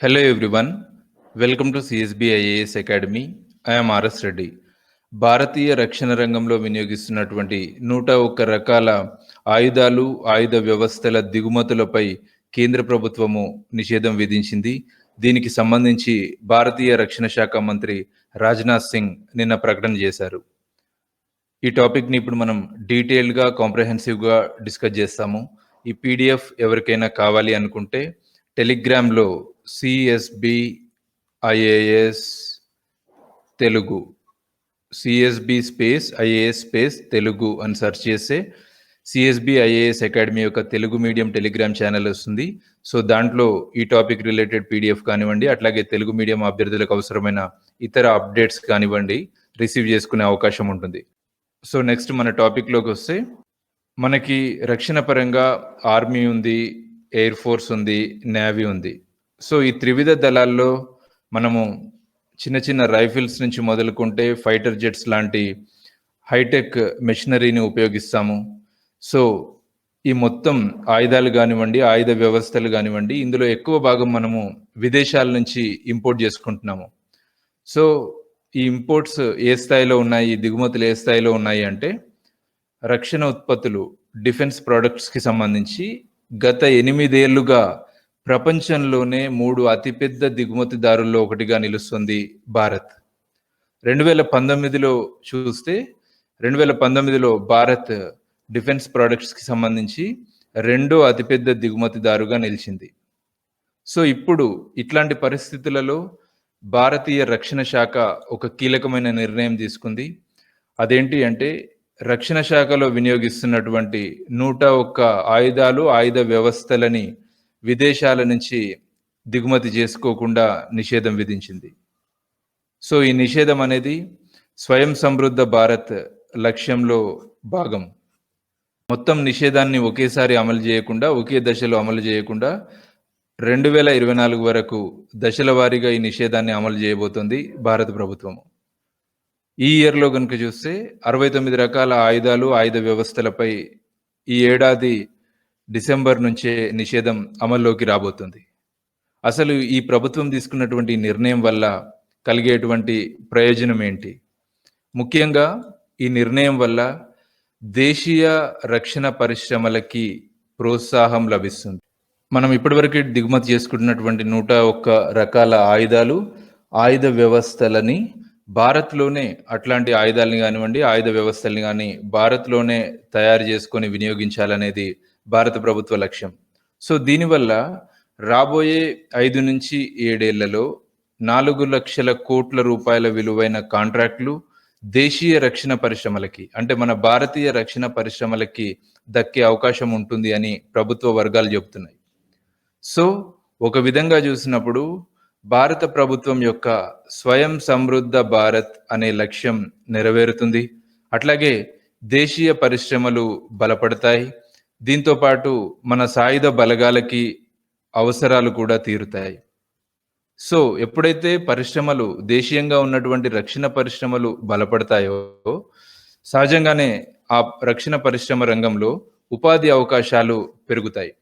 Hello everyone, welcome to CSB IAS Academy. I am RS Reddy భారతీయ రక్షణ రంగంలో వినియోగిస్తున్నటువంటి నూట ఒక్క రకాల ఆయుధాలు ఆయుధ వ్యవస్థల దిగుమతులపై కేంద్ర ప్రభుత్వము నిషేధం విధించింది. దీనికి సంబంధించి భారతీయ రక్షణ శాఖ మంత్రి రాజ్నాథ్ సింగ్ నిన్న ప్రకటన చేశారు. ఈ టాపిక్ని ఇప్పుడు మనం డీటెయిల్గా కాంప్రహెన్సివ్గా డిస్కస్ చేస్తాము. ఈ పీడిఎఫ్ ఎవరికైనా కావాలి అనుకుంటే టెలిగ్రామ్లో CSB IAS Telugu CSB space IAS space Telugu అని సెర్చ్ చేస్తే సిఎస్బి ఐఏఎస్ అకాడమీ యొక్క తెలుగు మీడియం టెలిగ్రామ్ ఛానల్ వస్తుంది. సో దాంట్లో ఈ టాపిక్ రిలేటెడ్ పీడిఎఫ్ కానివ్వండి అట్లాగే తెలుగు మీడియం అభ్యర్థులకు అవసరమైన ఇతర అప్డేట్స్ కానివ్వండి రిసీవ్ చేసుకునే అవకాశం ఉంటుంది. సో నెక్స్ట్ మన టాపిక్లోకి వస్తే మనకి రక్షణ పరంగా ఆర్మీ ఉంది ఎయిర్ ఫోర్స్ ఉంది నేవీ ఉంది. సో ఈ త్రివిధ దళాల్లో మనము చిన్న చిన్న రైఫిల్స్ నుంచి మొదలుకుంటే ఫైటర్ జెట్స్ లాంటి హైటెక్ మెషినరీని ఉపయోగిస్తాము. సో ఈ మొత్తం ఆయుధాలు కానివ్వండి ఆయుధ వ్యవస్థలు కానివ్వండి ఇందులో ఎక్కువ భాగం మనము విదేశాల నుంచి ఇంపోర్ట్ చేసుకుంటున్నాము. సో ఈ ఇంపోర్ట్స్ ఏ స్థాయిలో ఉన్నాయి దిగుమతులు ఏ స్థాయిలో ఉన్నాయి అంటే రక్షణ ఉత్పత్తులు డిఫెన్స్ ప్రోడక్ట్స్కి సంబంధించి గత ఎనిమిదేళ్ళుగా ప్రపంచంలోనే మూడు అతిపెద్ద దిగుమతిదారుల్లో ఒకటిగా నిలుస్తుంది భారత్. రెండు వేల పంతొమ్మిదిలో చూస్తే రెండు వేల పంతొమ్మిదిలో భారత్ డిఫెన్స్ ప్రోడక్ట్స్కి సంబంధించి రెండో అతిపెద్ద దిగుమతిదారుగా నిలిచింది. సో ఇప్పుడు ఇట్లాంటి పరిస్థితులలో భారతీయ రక్షణ శాఖ ఒక కీలకమైన నిర్ణయం తీసుకుంది. అదేంటి అంటే రక్షణ శాఖలో వినియోగిస్తున్నటువంటి నూట ఒక్క ఆయుధాలు ఆయుధ వ్యవస్థలని విదేశాల నుంచి దిగుమతి చేసుకోకుండా నిషేధం విధించింది. సో ఈ నిషేధం అనేది స్వయం సమృద్ధ భారత్ లక్ష్యంలో భాగం. మొత్తం నిషేధాన్ని ఒకేసారి అమలు చేయకుండా ఒకే దశలో అమలు చేయకుండా రెండు వేల ఇరవై నాలుగు వరకు దశల వారీగా ఈ నిషేధాన్ని అమలు చేయబోతోంది భారత ప్రభుత్వము. ఈ ఇయర్లో కనుక చూస్తే అరవై తొమ్మిది రకాల ఆయుధాలు ఆయుధ వ్యవస్థలపై ఈ ఏడాది డిసెంబర్ నుంచే నిషేధం అమల్లోకి రాబోతుంది. అసలు ఈ ప్రభుత్వం తీసుకున్నటువంటి నిర్ణయం వల్ల కలిగేటువంటి ప్రయోజనం ఏంటి? ముఖ్యంగా ఈ నిర్ణయం వల్ల దేశీయ రక్షణ పరిశ్రమలకి ప్రోత్సాహం లభిస్తుంది. మనం ఇప్పటివరకు దిగుమతి చేసుకుంటున్నటువంటి నూట ఒక్క రకాల ఆయుధాలు ఆయుధ వ్యవస్థలని భారత్లోనే అట్లాంటి ఆయుధాలని కానివ్వండి ఆయుధ వ్యవస్థల్ని కానీ భారత్లోనే తయారు చేసుకొని వినియోగించాలనేది భారత ప్రభుత్వ లక్ష్యం. సో దీనివల్ల రాబోయే ఐదు నుంచి ఏడేళ్ళలో నాలుగు లక్షల కోట్ల రూపాయల విలువైన కాంట్రాక్టులు దేశీయ రక్షణ పరిశ్రమలకి అంటే మన భారతీయ రక్షణ పరిశ్రమలకి దక్కే అవకాశం ఉంటుంది అని ప్రభుత్వ వర్గాలు చెబుతున్నాయి. సో ఒక విధంగా చూసినప్పుడు భారత ప్రభుత్వం యొక్క స్వయం సమృద్ధ భారత్ అనే లక్ష్యం నెరవేరుతుంది. అట్లాగే దేశీయ పరిశ్రమలు బలపడతాయి. దీంతో పాటు మన సాయుధ బలగాలకి అవసరాలు కూడా తీరుతాయి. సో ఎప్పుడైతే పరిశ్రమలు దేశీయంగా ఉన్నటువంటి రక్షణ పరిశ్రమలు బలపడతాయో సహజంగానే ఆ రక్షణ పరిశ్రమ రంగంలో ఉపాధి అవకాశాలు పెరుగుతాయి.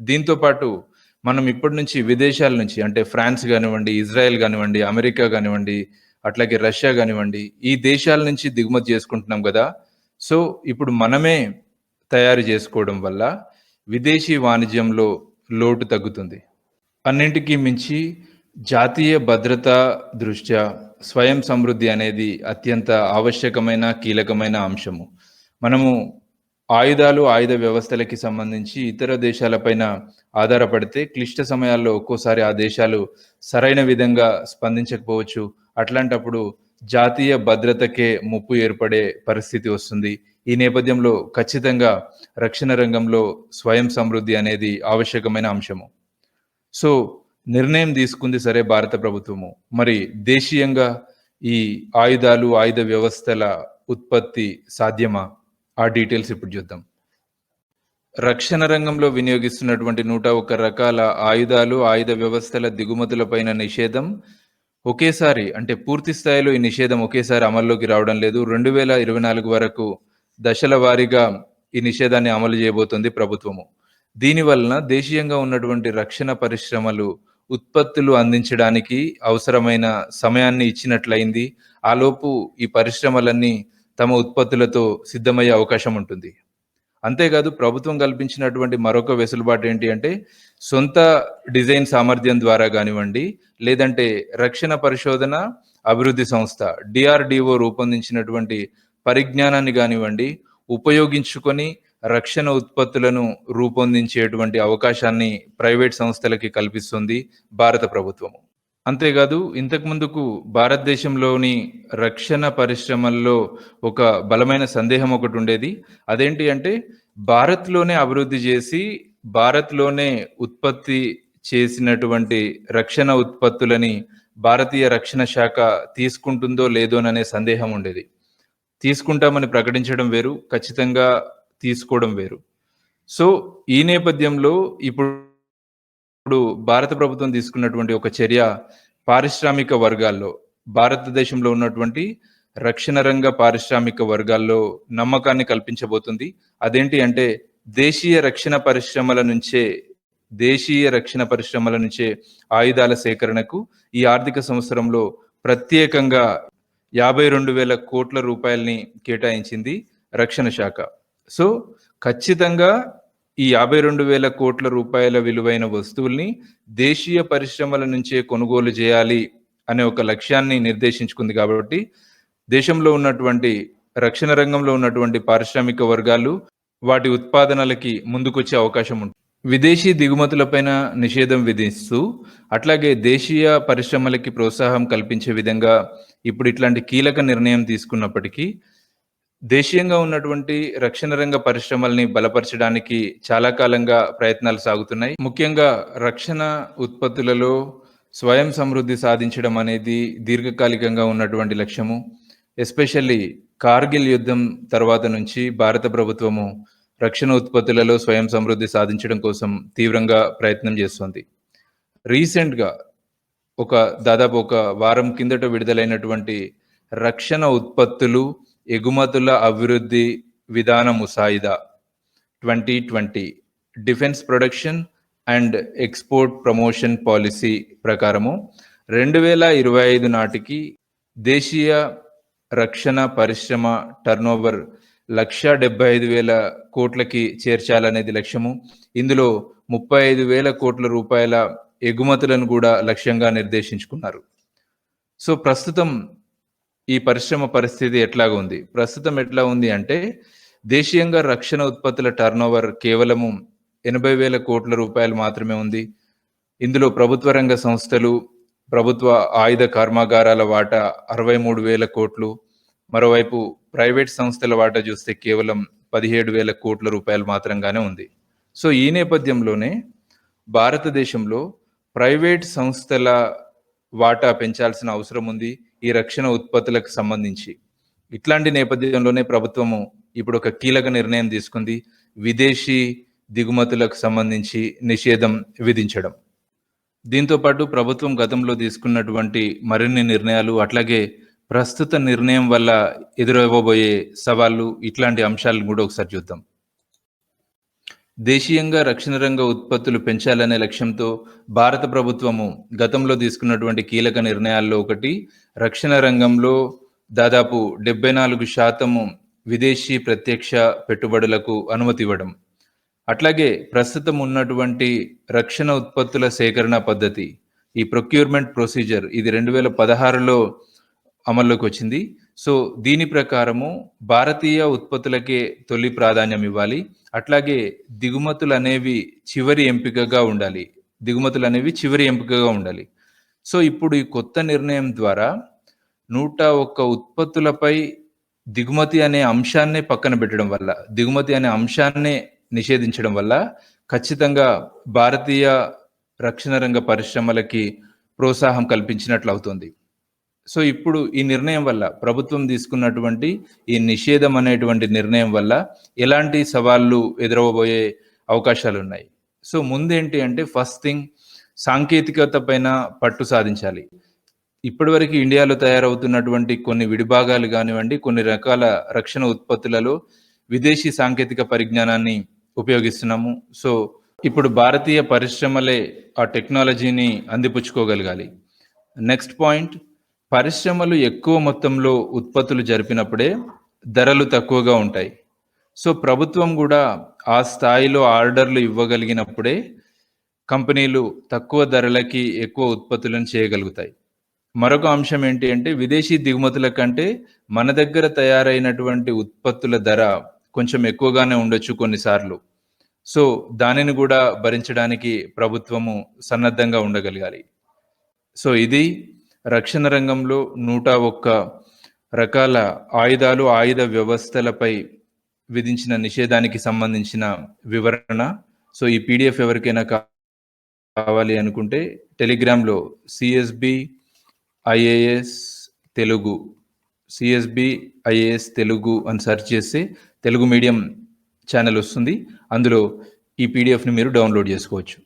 దీంతో పాటు మనం ఇప్పటి నుంచి విదేశాల నుంచి అంటే ఫ్రాన్స్ కానివ్వండి ఇజ్రాయెల్ కానివ్వండి అమెరికా కానివ్వండి అట్లాగే రష్యా కానివ్వండి ఈ దేశాల నుంచి దిగుమతి చేసుకుంటున్నాం కదా. సో ఇప్పుడు మనమే తయారు చేసుకోవడం వల్ల విదేశీ వాణిజ్యంలో లోటు తగ్గుతుంది. అన్నింటికీ మించి జాతీయ భద్రత దృష్ట్యా స్వయం సమృద్ధి అనేది అత్యంత ఆవశ్యకమైన కీలకమైన అంశము. మనము ఆయుధాలు ఆయుధ వ్యవస్థలకి సంబంధించి ఇతర దేశాలపైన ఆధారపడితే క్లిష్ట సమయాల్లో ఒక్కోసారి ఆ దేశాలు సరైన విధంగా స్పందించకపోవచ్చు. అట్లాంటప్పుడు జాతీయ భద్రతకే ముప్పు ఏర్పడే పరిస్థితి వస్తుంది. ఈ నేపథ్యంలో ఖచ్చితంగా రక్షణ రంగంలో స్వయం సమృద్ధి అనేది ఆవశ్యకమైన అంశము. సో నిర్ణయం తీసుకుంది సరే భారత ప్రభుత్వము. మరి దేశీయంగా ఈ ఆయుధాలు ఆయుధ వ్యవస్థల ఉత్పత్తి సాధ్యమా? ఆ డీటెయిల్స్ ఇప్పుడు చూద్దాం. రక్షణ రంగంలో వినియోగిస్తున్నటువంటి నూట ఒక్క రకాల ఆయుధాలు ఆయుధ వ్యవస్థల దిగుమతులపైన నిషేధం. ఒకేసారి అంటే పూర్తి స్థాయిలో ఈ నిషేధం ఒకేసారి అమల్లోకి రావడం లేదు. రెండు వేల ఇరవై నాలుగు వరకు దశల వారీగా ఈ నిషేధాన్ని అమలు చేయబోతోంది ప్రభుత్వము. దీనివలన దేశీయంగా ఉన్నటువంటి రక్షణ పరిశ్రమలు ఉత్పత్తులు అందించడానికి అవసరమైన సమయాన్ని ఇచ్చినట్లయింది. ఆలోపు ఈ పరిశ్రమలన్నీ తమ ఉత్పత్తులతో సిద్ధమయ్యే అవకాశం ఉంటుంది. అంతేకాదు ప్రభుత్వం కల్పించినటువంటి మరొక వెసులుబాటు ఏంటి అంటే సొంత డిజైన్ సామర్థ్యం ద్వారా కానివ్వండి లేదంటే రక్షణ పరిశోధన అభివృద్ధి సంస్థ డిఆర్డిఓ రూపొందించినటువంటి పరిజ్ఞానాన్ని కానివ్వండి ఉపయోగించుకొని రక్షణ ఉత్పత్తులను రూపొందించేటువంటి అవకాశాన్ని ప్రైవేట్ సంస్థలకి కల్పిస్తుంది భారత ప్రభుత్వము. అంతేకాదు ఇంతకు ముందుకు భారతదేశంలోని రక్షణ పరిశ్రమల్లో ఒక బలమైన సందేహం ఒకటి ఉండేది. అదేంటి అంటే భారత్లోనే అభివృద్ధి చేసి భారత్లోనే ఉత్పత్తి చేసినటువంటి రక్షణ ఉత్పత్తులని భారతీయ రక్షణ శాఖ తీసుకుంటుందో లేదోననే సందేహం ఉండేది. తీసుకుంటామని ప్రకటించడం వేరు ఖచ్చితంగా తీసుకోవడం వేరు. సో ఈ నేపథ్యంలో ఇప్పుడు ఇప్పుడు భారత ప్రభుత్వం తీసుకున్నటువంటి ఒక చర్య పారిశ్రామిక వర్గాల్లో భారతదేశంలో ఉన్నటువంటి రక్షణ రంగ పారిశ్రామిక వర్గాల్లో నమ్మకాన్ని కల్పించబోతుంది. అదేంటి అంటే దేశీయ రక్షణ పరిశ్రమల నుంచే దేశీయ రక్షణ పరిశ్రమల నుంచే ఆయుధాల సేకరణకు ఈ ఆర్థిక సంవత్సరంలో ప్రత్యేకంగా యాభై రెండు వేల కోట్ల రూపాయలని కేటాయించింది రక్షణ శాఖ. సో ఖచ్చితంగా ఈ యాభై రెండు వేల కోట్ల రూపాయల విలువైన వస్తువుల్ని దేశీయ పరిశ్రమల నుంచే కొనుగోలు చేయాలి అనే ఒక లక్ష్యాన్ని నిర్దేశించుకుంది కాబట్టి దేశంలో ఉన్నటువంటి రక్షణ రంగంలో ఉన్నటువంటి పారిశ్రామిక వర్గాలు వాటి ఉత్పాదనలకి ముందుకొచ్చే అవకాశం ఉంటుంది. విదేశీ దిగుమతులపైన నిషేధం విధిస్తూ అట్లాగే దేశీయ పరిశ్రమలకి ప్రోత్సాహం కల్పించే విధంగా ఇప్పుడు ఇట్లాంటి కీలక నిర్ణయం తీసుకున్నప్పటికీ దేశీయంగా ఉన్నటువంటి రక్షణ రంగ పరిశ్రమల్ని బలపరచడానికి చాలా కాలంగా ప్రయత్నాలు సాగుతున్నాయి. ముఖ్యంగా రక్షణ ఉత్పత్తులలో స్వయం సమృద్ధి సాధించడం అనేది దీర్ఘకాలికంగా ఉన్నటువంటి లక్ష్యము. ఎస్పెషల్లీ కార్గిల్ యుద్ధం తర్వాత నుంచి భారత ప్రభుత్వము రక్షణ ఉత్పత్తులలో స్వయం సమృద్ధి సాధించడం కోసం తీవ్రంగా ప్రయత్నం చేస్తోంది. రీసెంట్గా ఒక దాదాపు ఒక వారం కిందట విడుదలైనటువంటి రక్షణ ఉత్పత్తులు ఎగుమతుల అభివృద్ధి విధాన ముసాయిదా twenty twenty defence production and export promotion policy ప్రకారము రెండు వేల ఇరవై ఐదు నాటికి దేశీయ రక్షణ పరిశ్రమ టర్నోవర్ లక్ష డెబ్బై ఐదు వేల కోట్లకి చేర్చాలనేది లక్ష్యము. ఇందులో ముప్పై ఐదు వేల కోట్ల రూపాయల ఎగుమతులను కూడా లక్ష్యంగా నిర్దేశించుకున్నారు. సో ప్రస్తుతం ఈ పరిశ్రమ పరిస్థితి ఎట్లాగా ఉంది? ప్రస్తుతం ఎట్లా ఉంది అంటే దేశీయంగా రక్షణ ఉత్పత్తుల టర్నోవర్ కేవలము ఎనభై వేల కోట్ల రూపాయలు మాత్రమే ఉంది. ఇందులో ప్రభుత్వ రంగ సంస్థలు ప్రభుత్వ ఆయుధ కర్మాగారాల వాటా అరవై మూడు వేల కోట్లు మరోవైపు ప్రైవేట్ సంస్థల వాటా చూస్తే కేవలం పదిహేడు వేల కోట్ల రూపాయలు మాత్రంగానే ఉంది. సో ఈ నేపథ్యంలోనే భారతదేశంలో ప్రైవేట్ సంస్థల వాటా పెంచాల్సిన అవసరం ఉంది ఈ రక్షణ ఉత్పత్తులకు సంబంధించి. ఇట్లాంటి నేపథ్యంలోనే ప్రభుత్వము ఇప్పుడు ఒక కీలక నిర్ణయం తీసుకుంది. విదేశీ దిగుమతులకు సంబంధించి నిషేధం విధించడం. దీంతో పాటు ప్రభుత్వం గతంలో తీసుకున్నటువంటి మరిన్ని నిర్ణయాలు అట్లాగే ప్రస్తుత నిర్ణయం వల్ల ఎదురవ్వబోయే సవాళ్ళు ఇట్లాంటి అంశాలను కూడా ఒకసారి చూద్దాం. దేశీయంగా రక్షణ రంగ ఉత్పత్తులు పెంచాలనే లక్ష్యంతో భారత ప్రభుత్వము గతంలో తీసుకున్నటువంటి కీలక నిర్ణయాల్లో ఒకటి రక్షణ రంగంలో దాదాపు డెబ్బై నాలుగు శాతము విదేశీ ప్రత్యక్ష పెట్టుబడులకు అనుమతి ఇవ్వడం. అట్లాగే ప్రస్తుతం ఉన్నటువంటి రక్షణ ఉత్పత్తుల సేకరణ పద్ధతి ఈ ప్రొక్యూర్మెంట్ ప్రొసీజర్ ఇది రెండు వేల పదహారులో అమల్లోకి వచ్చింది సో దీని ప్రకారము భారతీయ ఉత్పత్తులకే తొలి ప్రాధాన్యం ఇవ్వాలి. అట్లాగే దిగుమతులు అనేవి చివరి ఎంపికగా ఉండాలి. దిగుమతులు అనేవి చివరి ఎంపికగా ఉండాలి. సో ఇప్పుడు ఈ కొత్త నిర్ణయం ద్వారా నూట ఒక్క ఉత్పత్తులపై దిగుమతి అనే అంశాన్నే పక్కన పెట్టడం వల్ల దిగుమతి అనే అంశాన్నే నిషేధించడం వల్ల ఖచ్చితంగా భారతీయ రక్షణ రంగ పరిశ్రమలకి ప్రోత్సాహం కల్పించినట్లు అవుతుంది సో ఇప్పుడు ఈ నిర్ణయం వల్ల ప్రభుత్వం తీసుకున్నటువంటి ఈ నిషేధం అనేటువంటి నిర్ణయం వల్ల ఎలాంటి సవాళ్ళు ఎదురవబోయే అవకాశాలు ఉన్నాయి సో ముందేంటి అంటే ఫస్ట్ థింగ్ సాంకేతికత పైన పట్టు సాధించాలి. ఇప్పటివరకు ఇండియాలో తయారవుతున్నటువంటి కొన్ని విడిభాగాలు కానివ్వండి కొన్ని రకాల రక్షణ ఉత్పత్తులలో విదేశీ సాంకేతిక పరిజ్ఞానాన్ని ఉపయోగిస్తున్నాము. సో ఇప్పుడు భారతీయ పరిశ్రమలే ఆ టెక్నాలజీని అందిపుచ్చుకోగలగాలి. నెక్స్ట్ పాయింట్ పరిశ్రమలు ఎక్కువ మొత్తంలో ఉత్పత్తులు జరిపినప్పుడే ధరలు తక్కువగా ఉంటాయి. సో ప్రభుత్వం కూడా ఆ స్థాయిలో ఆర్డర్లు ఇవ్వగలిగినప్పుడే కంపెనీలు తక్కువ ధరలకి ఎక్కువ ఉత్పత్తులను చేయగలుగుతాయి. మరొక అంశం ఏంటి అంటే విదేశీ దిగుమతుల కంటే మన దగ్గర తయారైనటువంటి ఉత్పత్తుల ధర కొంచెం ఎక్కువగానే ఉండొచ్చు కొన్నిసార్లు. సో దానిని కూడా భరించడానికి ప్రభుత్వము సన్నద్ధంగా ఉండగలగాలి. సో ఇది రక్షణ రంగంలో నూట ఒక్క రకాల ఆయుధాలు ఆయుధ వ్యవస్థలపై విధించిన నిషేధానికి సంబంధించిన వివరణ. సో ఈ పీడిఎఫ్ ఎవరికైనా కా- కావాలి అనుకుంటే టెలిగ్రామ్లో CSB IAS Telugu CSB IAS Telugu అని సెర్చ్ చేస్తే తెలుగు మీడియం ఛానల్ వస్తుంది. అందులో ఈ పీడిఎఫ్ని మీరు డౌన్లోడ్ చేసుకోవచ్చు.